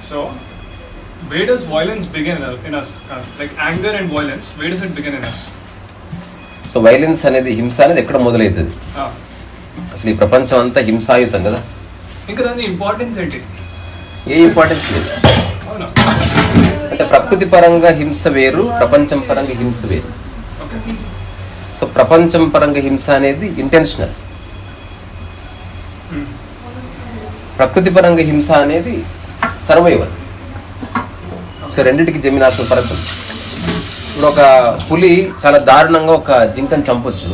So, where does violence begin in us? Uh, Like anger and violence, where does it begin in us? So violence అనేది హింస అనేది ఎక్కడ మొదలవుతుంది Ah. అసలు ఈ ప్రపంచం అంతా హింసాయుతం కదా ఇంకా దాని ఇంపార్టెన్స్ ఏంటి ఏ ఇంపార్టెన్స్ లేదు అవునా అంటే ప్రకృతి పరంగా హింస వేరు ప్రపంచం పరంగా హింస వేరు సో ప్రపంచం పరంగా హింస అనేది ఇంటెన్షనల్ ప్రకృతి పరంగా హింస అనేది సర్వైవల్ సో రెండింటికి జమీనాతో పరంగా ఇప్పుడు ఒక పులి చాలా దారుణంగా ఒక జింకను చంపొచ్చు.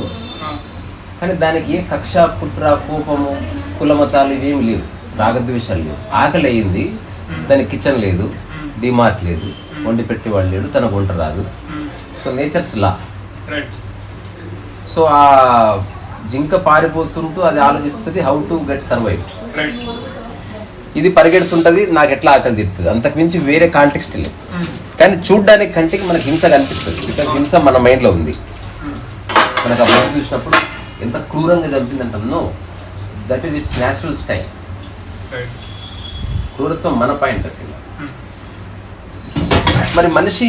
కానీ దానికి ఏ కక్ష కుట్ర కోపము కులమతాలు ఇవేమి లేవు. రాగద్వేషాలు లేవు. ఆకలి అయింది దానికి కిచెన్ లేదు డిమార్ట్ లేదు వండి పెట్టేవాళ్ళు లేడు తనకు వంట రాదు. So nature's law. Right so ఆ జింక పారిపోతుంటూ అది ఆలోచిస్తుంది హౌ టు గెట్ సర్వైవ్ ఇది పరిగెడుతుంటది నాకు ఎట్లా ఆకలి తీరుతుంది? అంతకు మించి వేరే కాంటెక్స్ట్ లేదు. కానీ చూడ్డానికి కంటికి మనకి హింస కనిపిస్తుంది. బికాస్ హింస మన మైండ్లో ఉంది. మనకు ఆ మైండ్ చూసినప్పుడు ఎంత క్రూరంగా చంపిందంటాం? That is it's natural style క్రూరత్వం మన పాయింట్ అక్కడ మరి మనిషి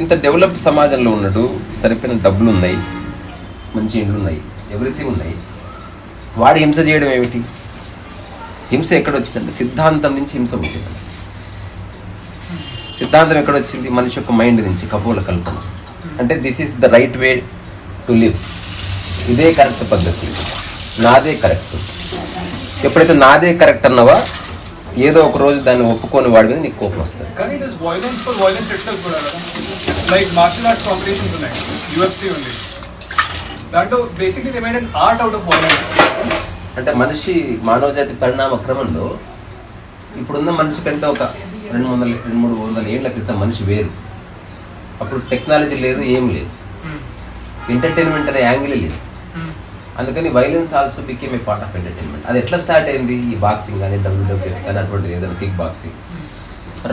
ఇంత డెవలప్డ్ సమాజంలో ఉన్నాడు సరిపోయిన డబ్బులు ఉన్నాయి. మంచి ఇండ్లు ఉన్నాయి. ఎవ్రీథింగ్ ఉన్నాయి. వాడు హింస చేయడం ఏమిటి? హింస ఎక్కడ వచ్చిందంటే సిద్ధాంతం నుంచి హింస పుట్టింది సిద్ధాంతం ఎక్కడ వచ్చింది? మనిషి యొక్క మైండ్ నుంచి కపోల కల్పన. అంటే this is the right way to live ఇదే కరెక్ట్ పద్ధతి. నాదే కరెక్ట్ ఎప్పుడైతే నాదే కరెక్ట్ అన్నావా ఏదో ఒక రోజు దాన్ని ఒప్పుకొని వాడి మీద నీకు కోపం వస్తుంది. కానీ లైక్ మార్షల్ ఆర్ట్స్ కాంపిటీషన్స్ ఉన్నాయి. ఉంది. దాంట్లో basically they made art out of violence అంటే మనిషి మానవజాతి పరిణామ క్రమంలో ఇప్పుడున్న మనిషి కంటే ఒక రెండు వందల రెండు మూడు వందల ఏళ్ళ క్రితం మనిషి వేరు. అప్పుడు టెక్నాలజీ లేదు ఏం లేదు. ఎంటర్టైన్మెంట్ అనే యాంగిల్ లేదు. అందుకని violence also became a part of entertainment అది ఎట్లా స్టార్ట్ అయింది? ఈ బాక్సింగ్ కానీ డబ్ల్యూడబ్ల్యూఎఫ్ కానీ అటువంటిది ఏదైనా కిక్ బాక్సింగ్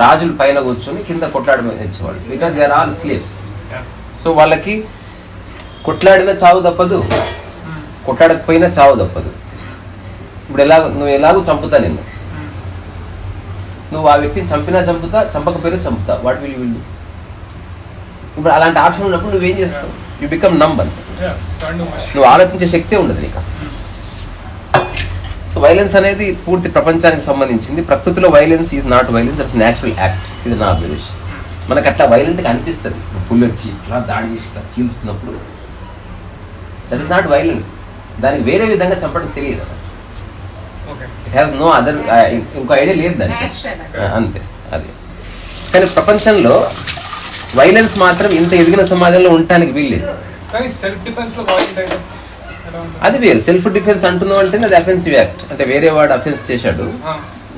రాజులు పైన కూర్చొని కింద కొట్లాడమనేవాళ్ళు because they are all slaves so వాళ్ళకి కొట్లాడినా చావు తప్పదు. కొట్లాడకపోయినా చావు తప్పదు. ఇప్పుడు ఎలాగ నువ్వు ఎలాగో చంపుతా నిన్ను. నువ్వు ఆ వ్యక్తిని చంపినా చంపుతా చంపకపోయినా చంపుతా. వాట్ విల్ విల్ ఇప్పుడు అలాంటి ఆప్షన్ ఉన్నప్పుడు నువ్వేం చేస్తావు? యూ బికమ్ నంబర్ నువ్వు ఆలోచించే శక్తే ఉండదు నీకు అసలు. సో వైలెన్స్ అనేది పూర్తి ప్రపంచానికి సంబంధించింది. ప్రకృతిలో violence is not violence that's natural act ఇది నా అబ్జర్వేషన్ మనకు అట్లా వైలెంట్గా అనిపిస్తుంది. పుల్లు వచ్చి ఇట్లా దాడి చేసి ఇట్లా చీల్స్తున్నప్పుడు దట్ ఈస్ నాట్ వైలెన్స్ దానికి వేరే విధంగా చంపడం తెలియదు. Okay it has no other ఇంకో ఐడియా లేదు దానికి. ఆ, అంతే అది. కానీ ప్రపంచంలో వైలెన్స్ మాత్రం ఇంత ఎదిగిన సమాజంలో ఉండటానికి వీల్లేదు. కానీ సెల్ఫ్ డిఫెన్స్లో వైలెంట్ అయితే ఎలా ఉంటుంది? అది వేరు. సెల్ఫ్ డిఫెన్స్ అంటున్నావు అంటే అది అఫెన్సివ్ యాక్ట్ అంటే వేరే వాడు అఫెన్స్ చేశాడు.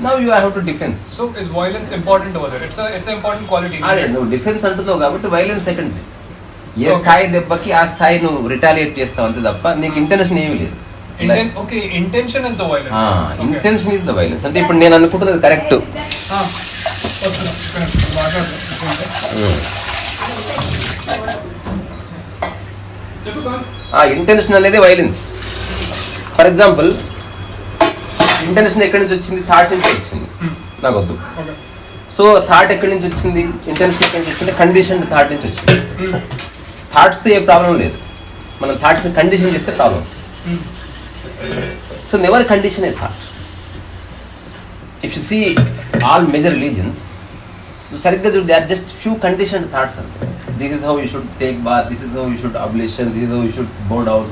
Now you have to defence so is violence important over it's it's important quality అదే నువ్వు డిఫెన్స్ అంటున్నావు కాబట్టి వైలెన్స్ సెకండ్ ఏ. స్థాయి దెబ్బకి ఆ స్థాయి నువ్వు రిటాలియేట్ చేస్తావు అంతే తప్ప నీకు ఇంటెన్షన్ ఏమీ లేదు. ఇంటెన్షన్ ఇస్ ద వైలెన్స్ అంటే ఇప్పుడు నేను అనుకుంటున్నది కరెక్ట్ ఆ ఇంటెన్షన్ అనేది వైలెన్స్ ఫర్ ఎగ్జాంపుల్ ఇంటెన్షన్ ఎక్కడి నుంచి వచ్చింది? థాట్ నుంచి వచ్చింది. నాకు వద్దు సో థాట్ ఎక్కడి నుంచి వచ్చింది? ఇంటెన్షన్ ఎక్కడి నుంచి వచ్చింది? కండిషన్ థాట్ నుంచి వచ్చింది. థాట్స్తో ఏ ప్రాబ్లం లేదు. మనం థాట్స్ కండిషన్ చేస్తే ప్రాబ్లం వస్తుంది. So never condition a thought if you see all major religions సరిగ్గా చూడు they are just few condition thoughts అంతే this is how you should take bath this is how you should ablution this is how you should bow down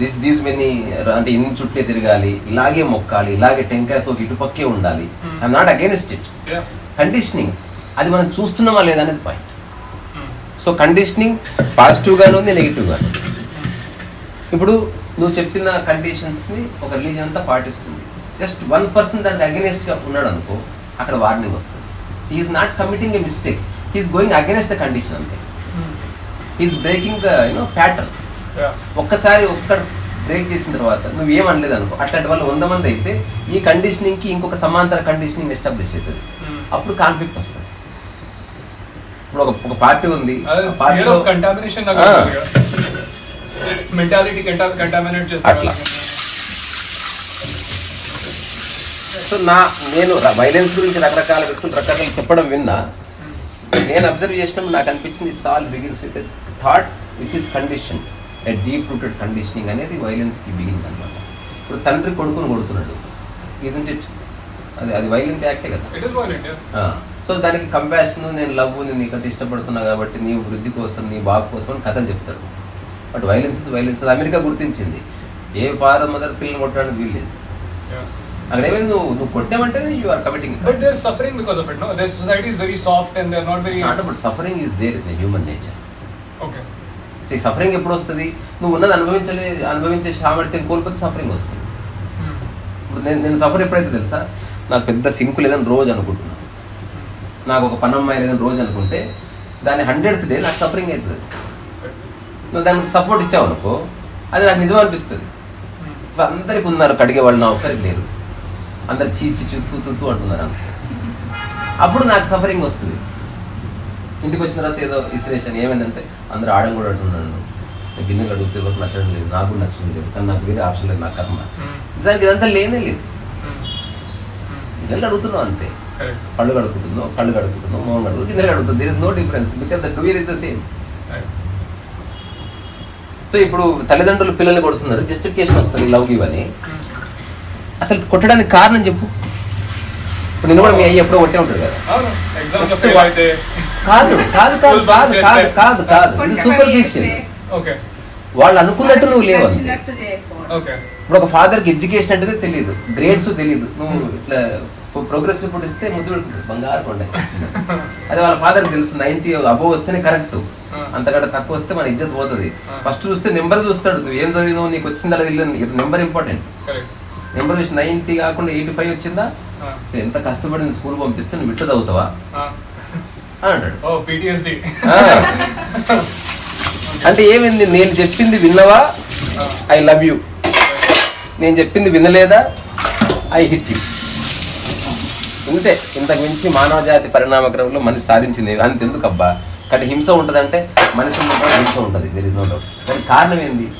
this these many అంటే ఇన్ని చుట్టే తిరగాలి ఇలాగే మొక్కాలి ఇలాగే టెంకాయతో ఇటుపక్కే ఉండాలి. I'm not against it conditioning అది మనం చూస్తున్నామా లేదనేది పాయింట్ సో కండిషనింగ్ పాజిటివ్గానే ఉంది నెగిటివ్గాను ఇప్పుడు నువ్వు చెప్పిన కండిషన్స్ని ఒక రిలీజన్ అంతా పాటిస్తుంది. జస్ట్ వన్ పర్సన్ దానికి అగెనెస్ట్గా ఉన్నాడు అనుకో అక్కడ వార్నింగ్ వస్తుంది. Is not committing a mistake is going against the condition అంతే. Is breaking the you know pattern ఒక్కసారి ఒక్క బ్రేక్ చేసిన తర్వాత నువ్వు ఏమనలేదు అనుకో అట్లాంటి వాళ్ళు వంద మంది అయితే ఈ కండిషనింగ్కి ఇంకొక సమాంతర కండిషనింగ్ ఎస్టాబ్లిష్ అవుతుంది అప్పుడు కాన్ఫ్లిక్ట్ వస్తుంది. ఇప్పుడు ఒక ఒక పార్టీ ఉంది. పార్టీలో కంటామినేషన్ ఆ. మెంటాలిటీ కంటామినేట్ చేస్తారు అట్లా. సో నా నేను వైలెన్స్ గురించి రకరకాల వ్యక్తులు రకరకాలు చెప్పడం విన్నా. నేను అబ్జర్వ్ చేసినప్పుడు నాకు అనిపించింది it's all begins with thought which is condition a deep rooted conditioning అనేది వైలెన్స్కి బిగిన్ అనమాట ఇప్పుడు తండ్రి కొడుకుని కొడుతున్నాడు. ఈజంట్ ఇట్ అది అది వైలెంట్ యాక్టే కదా. సో దానికి కంపాషన్ నేను లవ్ నేను నీకంటే ఇష్టపడుతున్నా కాబట్టి నీ వృద్ధి కోసం నీ బాగు కోసం అని కథలు చెప్తారు. But violence is violence America గుర్తించింది. ఏ ఫాదర్ మదర్ పిల్లల్ని కొట్టడానికి వీల్లేదు అక్కడ ఏమైంది? నువ్వు నువ్వు కొట్టామంటే you are committing they're suffering because of it, no? Their society is very soft and they're not very. Not about suffering is there in human nature Okay. So ఈ సఫరింగ్ ఎప్పుడు వస్తుంది? నువ్వు ఉన్నది అనుభవించలే అనుభవించే సామర్థ్యం కోల్పోతే సఫరింగ్ వస్తుంది. Hmm. ఇప్పుడు నేను నేను సఫర్ ఎప్పుడైతే తెలుసా? నాకు పెద్ద సింకు లేదని రోజు అనుకుంటున్నాను నాకు ఒక పనమ్మాయి లేదని రోజు అనుకుంటే దాని హండ్రెడ్త్ డే నాకు సఫరింగ్ అవుతుంది. నువ్వు దానికి సపోర్ట్ ఇచ్చావు అనుకో అది నాకు నిజం అనిపిస్తుంది. Hmm. అందరికి ఉన్నారు కడిగే వాళ్ళు నా ఒక్కరికి లేరు. అందరు చీచి తూ తూ తూ అంటున్నారు అనుకో అప్పుడు నాకు సఫరింగ్ వస్తుంది. ఇంటికి వచ్చిన తర్వాత ఏదో ఇసిరేషన్ ఏమైందంటే అందరూ ఆడం కూడా అంటున్నాను నేను గిన్నెలు అడిగితే ఎవరికి నచ్చడం లేదు నాకు కూడా నచ్చడం లేదు కానీ నాకు వేరే ఆప్షన్ లేదు నా కర్మ. Hmm. నిజానికి ఇదంతా లేనే లేదు. Hmm. గిన్నెలు అడుగుతున్నావు అంతే. పళ్ళు కడుగుతున్నావు కళ్ళు కడుగుతున్నావు మోహన్ కడుగు గిన్నెలు అడుగుతుంది there is no difference because the doer is the same. So ఇప్పుడు తల్లిదండ్రులు పిల్లల్ని కొడుతున్నారు జస్టిఫికేషన్ వస్తుంది లవ్ గివ్ అని. అసలు కొట్టడానికి కారణం చెప్పు. ఇప్పుడు నేను కూడా మీ అయ్యి ఎప్పుడో కొట్టే ఉంటాడు కదా కాదు కాదు కాదు కాదు కాదు కాదు కాదు ఇది సూపర్ఫిషియల్ వాళ్ళు అనుకున్నట్టు నువ్వు లేవు ఇప్పుడు ఒక ఫాదర్కి ఎడ్యుకేషన్ అంటే తెలియదు గ్రేడ్స్ తెలియదు నువ్వు ఇట్లా ప్రోగ్రెస్ రిపోర్ట్ ఇస్తే ముద్దు పెడుతుంది బంగారు కొండ. అదే వాళ్ళ ఫాదర్ తెలుసు నైన్టీ అబోవ్ వస్తేనే కరెక్ట్ అంతకంటే తక్కువ వస్తే మన ఇజ్జత్ పోతుంది. ఫస్ట్ చూస్తే నెంబర్ చూస్తాడు. నువ్వు ఏం చదివినావు? నీకు వచ్చిందా నెంబర్ ఇంపార్టెంట్ నెంబర్ చూసి నైన్టీ కాకుండా ఎయిటీ ఫైవ్ వచ్చిందా? ఎంత కష్టపడింది స్కూల్ పంపిస్తే నువ్వు ఇట్లా చదువుతావా? అని అంటాడు. అంటే ఏమైంది? నేను చెప్పింది విన్నవా? ఐ లవ్ యూ నేను చెప్పింది వినలేదా? ఐ హిట్ యూ ఇంతే ఇంతకు మించి మానవ జాతి పరిణామ క్రమంలో మనిషి సాధించింది అంతెందుకు అబ్బా కానీ హింస ఉంటుందంటే మనిషి హింస ఉంటుంది. దేర్ ఇస్ నో డౌట్ దానికి కారణం ఏంది?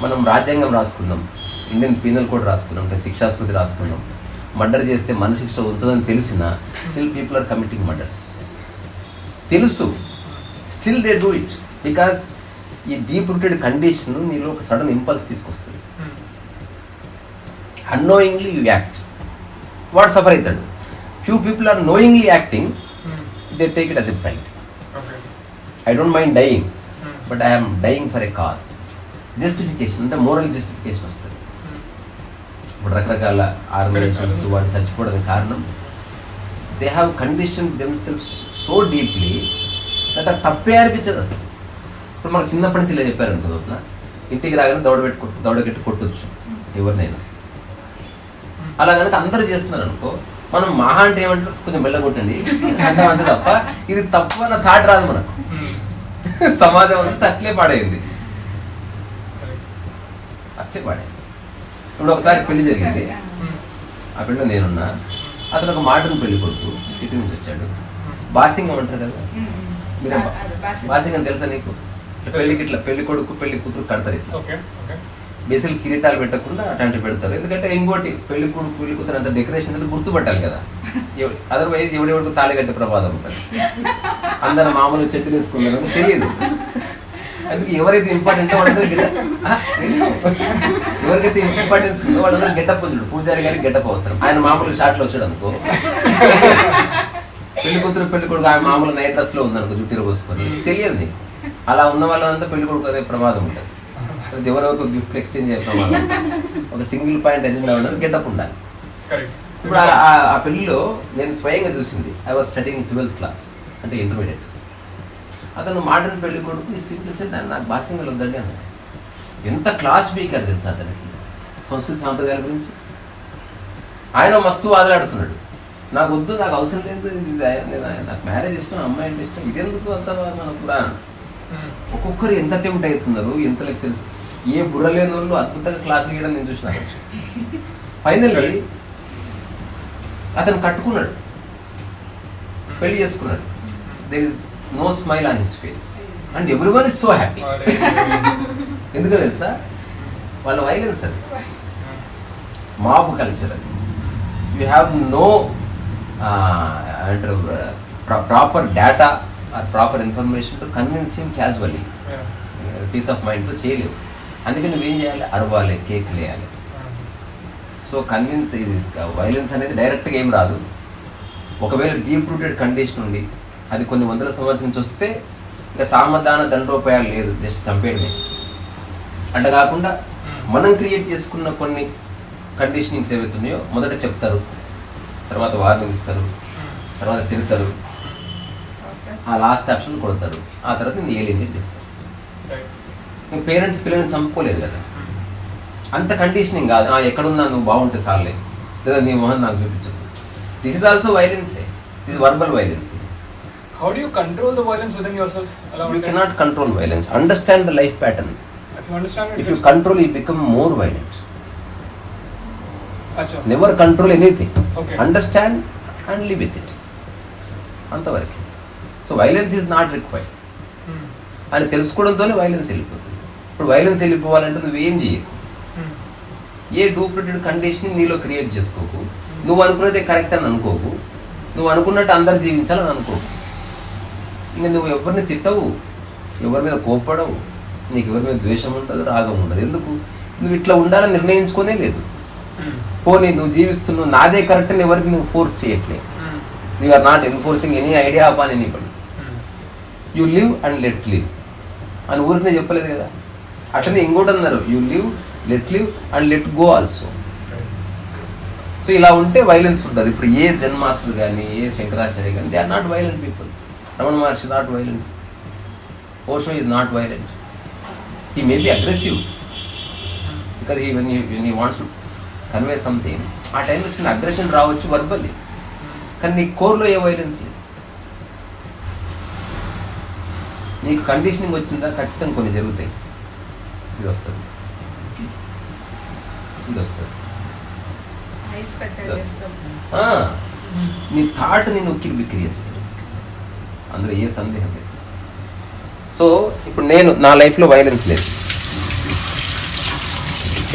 మనం రాజ్యాంగం రాసుకున్నాం. ఇండియన్ పీనల్ కోడ్ రాసుకున్నాం. అంటే శిక్షాస్మృతి రాసుకున్నాం. మర్డర్ చేస్తే మన శిక్ష ఉంటుందని తెలిసిన still people are committing murders తెలుసు. Still they do it because ఈ డీప్ రూటెడ్ కండిషన్ నీలో ఒక సడన్ ఇంపల్స్ తీసుకొస్తుంది. అన్నోయింగ్లీ యూ యాక్ట్ వాడు సఫర్ అవుతాడు. Few people knowingly acting they take it as a pride okay I don't mind dying but I'm dying for a cause justification అంటే moral justification వస్తుంది. ఇప్పుడు రకరకాల organizations వాళ్ళు చచ్చిపోవడానికి కారణం. They have condition themselves so deeply that అది తప్పే అనిపించదు అసలు. ఇప్పుడు మనకు చిన్నప్పటి నుంచి ఇలా చెప్పారు అనుకుంటున్నా ఇంటికి రాగానే దౌడ పెట్టి కొట్టు దౌడ పెట్టి కొట్టొచ్చు. ఎవరినైనా. అలా కనుక అందరూ చేస్తున్నారు అనుకో మనం మహా అంటే ఏమంటారు? కొంచెం బెల్ల కొట్టండి అంటే అంతే తప్ప ఇది తప్పు అన్న థాట్ రాదు మనకు. సమాజం అంతా అట్లే పాడైంది. అట్లే పాడైంది. ఇప్పుడు ఒకసారి పెళ్ళి జరిగింది. ఆ పెళ్ళి నేనున్నా. అతను ఒక మాటను పెళ్ళి కొడుకు సిటీ నుంచి వచ్చాడు. బాసింగం అంటారు కదా? మీరు బాసింగం. తెలుసా నీకు? పెళ్ళికి ఇట్లా పెళ్ళి కొడుకు పెళ్ళి కూతురు కడతారు ఇట్లా. ఓకే బేసిక్ కిరీటాలు పెట్టకుండా అట్లాంటివి పెడతారు. ఎందుకంటే ఇంకోటి పెళ్ళి కొడుకు పెళ్ళి కూతురు అంత డెకరేషన్ అంటే గుర్తుపట్టాలి కదా? అదర్వైజ్ ఎవడెవడికి తాళి కట్టే ప్రమాదం ఉంటుంది. అందరు మామూలు చెట్టు తీసుకున్నారు తెలియదు. అందుకే ఎవరైతే ఇంపార్టెంట్ వాళ్ళందరూ గెటప్ ఎవరికైతే ఇంపార్టెన్స్ ఉందో వాళ్ళందరూ గెటప్ వచ్చాడు పూజారి గారికి గెటప్ అవసరం. ఆయన మామూలు షాట్లో వచ్చాడు అనుకో. పెళ్ళి కూతురు పెళ్ళి కొడుకు ఆయన మామూలు నైట్ డ్రెస్లో ఉందనుకో జుట్టిరు పోసుకొని తెలియదు అలా ఉన్న వాళ్ళంతా పెళ్ళి కొడుకు అదే ప్రమాదం ఉంటుంది. అది ఎవరెవరికి గిఫ్ట్ ఎక్స్చేంజ్ ప్రమాదం ఉంటుంది. ఒక సింగిల్ పాయింట్ ఎజెండా ఉండాలి గెటప్ ఉండాలి. ఇప్పుడు ఆ- పెళ్ళిలో నేను స్వయంగా చూసింది. I was studying twelfth class అంటే ఇంటర్మీడియట్ అతను మోడర్న్ పెళ్ళి కొడుకు ఈ సింపుల్ సెట్ అని నాకు బాసింగలు వద్దండి అన్నాడు. ఎంత క్లాస్ స్పీకర్ తెలుసా అతనికి? సంస్కృతి సాంప్రదాయాల గురించి? ఆయన మస్తు వాదలాడుతున్నాడు. నాకు వద్దు నాకు అవసరం లేదు నాకు మ్యారేజ్ ఇష్టం అమ్మాయి అంటే ఇష్టం ఇదెందుకు అంత మనకు? పురాణం ఒక్కొక్కరు ఎంత టెంప్ట్ అవుతున్నారు ఎంత లెక్చర్స్ ఏ బుర్ర లేని వాళ్ళు అద్భుతంగా క్లాసులు ఇవ్వడం నేను చూసిన ఫైనల్లీ అతను కట్టుకున్నాడు. పెళ్ళి చేసుకున్నాడు. There is no smile on his face and everyone is so happy ఎందుకో తెలుసా? వాళ్ళ వైలెన్స్ అది. మాబ్ కల్చర్ అది. యూ హ్యావ్ నో అంటారు proper data or proper information to convince him casually peace of మైండ్తో చేయలేవు. అందుకని నువ్వేం చేయాలి? అరవాలి కేక్ లేయాలి. సో కన్విన్స్ ఇది వైలెన్స్ అనేది డైరెక్ట్గా ఏం రాదు. ఒకవేళ డీప్ రూటెడ్ కండిషన్ ఉండి అది కొన్ని వందల సంవత్సరం నుంచి వస్తే ఇంకా సామధాన దండోపాయాలు లేదు జస్ట్ చంపేయడమే. అంటే కాకుండా మనం క్రియేట్ చేసుకున్న కొన్ని కండిషనింగ్స్ ఏవైతే ఉన్నాయో మొదట చెప్తారు. తర్వాత వార్నింగ్ ఇస్తారు. తర్వాత తిడతారు. ఆ లాస్ట్ ఆప్షన్ కొడతారు. ఆ తర్వాత నేను ఏలిమినేట్ చేస్తారు పేరెంట్స్ పిల్లల్ని చంపుకోలేదు కదా. అంత కండిషనింగ్ కాదు. "ఆ, ఎక్కడున్నా నువ్వు బాగుంటే సార్లే. లేదా నీ మొహం నాకు చూపించదు this is also వైలెన్సే this verbal violence how do you control the violence within yourself you cannot control violence understand the life pattern if you understand if you control you become more violent అచ్చా never control anything Okay. Understand and live with it అంతవరకు. So violence is not required. అని తెలుసుకోవడంతోనే violence వెళ్ళిపోతుంది. ఇప్పుడు violence వెళ్ళిపోవాలంటే నువ్వేం చేయకు? Hmm. ఏ duplicated condition నీలో క్రియేట్ చేసుకోకు? నువ్వు అనుకున్నదే కరెక్ట్ అని అనుకోకు. నువ్వు అనుకున్నట్టు అందరు జీవించాలని అనుకోకు. ఇంకా నువ్వు ఎవరిని తిట్టవు? ఎవరి మీద కోప్పడవు? నీకు ఎవరి మీద ద్వేషం ఉండదు రాగం ఉండదు. ఎందుకు? నువ్వు ఇట్లా ఉండాలని నిర్ణయించుకోనే లేదు. Hmm. పోనీ నువ్వు జీవిస్తున్నావు నాదే కరెక్ట్ అని ఎవరికి నువ్వు ఫోర్స్ చేయట్లేదు. You are not enforcing any idea upon any anybody you and let live అని ఊరికి చెప్పలేదు కదా? అట్లనే ఇంకోటి అన్నారు you live let live and let go also so ఇలా ఉంటే వైలెన్స్ ఉంటుంది. ఇప్పుడు ఏ జన్ మాస్టర్ కానీ ఏ శంకరాచార్య కానీ they are not violent people Ramana Maharshi not violent Osho is not violent he may be aggressive because he when when you wants to convey something ఆ టైంలో వచ్చిన అగ్రెషన్ రావచ్చు వర్బల్లీ కానీ నీ కోర్లో ఏ వైలెన్స్ లేదు. నీకు కండిషనింగ్ వచ్చిందా? ఖచ్చితంగా కొన్ని జరుగుతాయి. ఇది వస్తుంది ఇది వస్తుంది నీ థాట్ నేను ఉక్కిరి బిక్కిరి చేస్తాను అందులో ఏ సందేహం లేదు. సో ఇప్పుడు నేను నా లైఫ్లో వైలెన్స్ లేదు.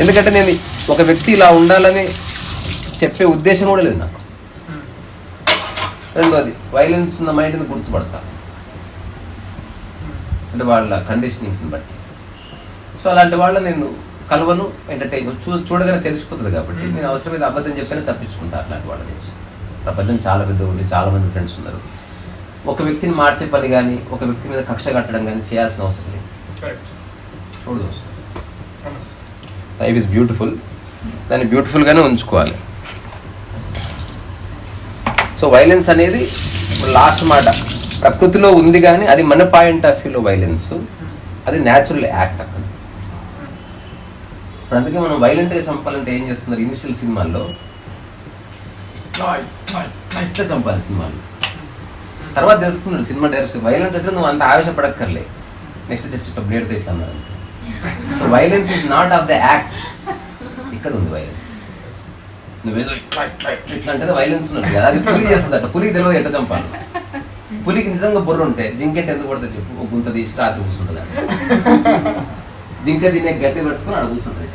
ఎందుకంటే నేను ఒక వ్యక్తి ఇలా ఉండాలని చెప్పే ఉద్దేశం కూడా లేదు నాకు. రెండోది వైలెన్స్ ఉన్న మైండ్ని గుర్తుపడతా. అంటే వాళ్ళ కండిషనింగ్స్ని బట్టి. సో అలాంటి వాళ్ళ నేను కలవను ఎంటర్టైన్ చూ చూడగానే తెలిసిపోతుంది కాబట్టి నేను అవసరమైన అబద్ధం చెప్పినా తప్పించుకుంటా అట్లాంటి వాళ్ళ నుంచి ప్రపంచం చాలా పెద్ద ఉంది చాలా మంది ఫ్రెండ్స్ ఉన్నారు. ఒక వ్యక్తిని మార్చే పని కానీ ఒక వ్యక్తి మీద కక్ష కట్టడం కానీ చేయాల్సిన అవసరం లేదు. Correct. చూడు దోస్తు. Promise. లైఫ్ ఇస్ బ్యూటిఫుల్ దాన్ని బ్యూటిఫుల్గానే ఉంచుకోవాలి. సో వైలెన్స్ అనేది లాస్ట్ మాట. ప్రకృతిలో ఉంది కానీ అది మన పాయింట్ ఆఫ్ వ్యూలో వైలెన్స్ అది న్యాచురల్ యాక్ట్ అక్కడ. ఇప్పుడు అందుకే మనం వైలెంట్గా చంపాలంటే ఏం చేస్తున్నారు? ఇనిషియల్ సినిమాల్లో ఇట్లా ఇట్లా ఇట్లా ఇట్లా చంపాలి సినిమాలు. తర్వాత తెలుసుకున్నాడు సినిమా డైరెక్టర్ వైలెన్స్ అంటే నువ్వు అంత ఆవేశపడక్కర్లే. నెక్స్ట్ జస్ట్ ఇట్లా బ్లేడ్తో ఇట్లా అన్నారు so violence is not of the act ఇక్కడ ఉంది వైలెన్స్ నువ్వేదో ఇట్లా ఇట్లా ఇట్లా ఇట్లా అంటే వైలెన్స్ ఉన్నట్టు కదా. అది పులి చేస్తుంది అట్లా. పులికి తెలియదు ఎట్లా చంపాలి. పులికి నిజంగా బుర్ర ఉంటే జింకెట్ ఎందుకు పడితే చెప్పు? గుంత తీసి రాత్రి కూర్చుంటుంది జింక తినే గట్టి పెట్టుకుని అక్కడ కూర్చుంటుంది.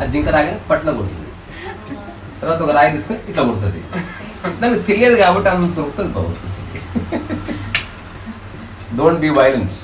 ఆ జింక రాగానే పట్ల కొడుతుంది. తర్వాత ఒక రాయి తీసుకొని ఇట్లా కొడుతుంది. నాకు తెలియదు కాబట్టి అంత ఉంటుంది పవర్ డోంట్ బీ వైలెన్స్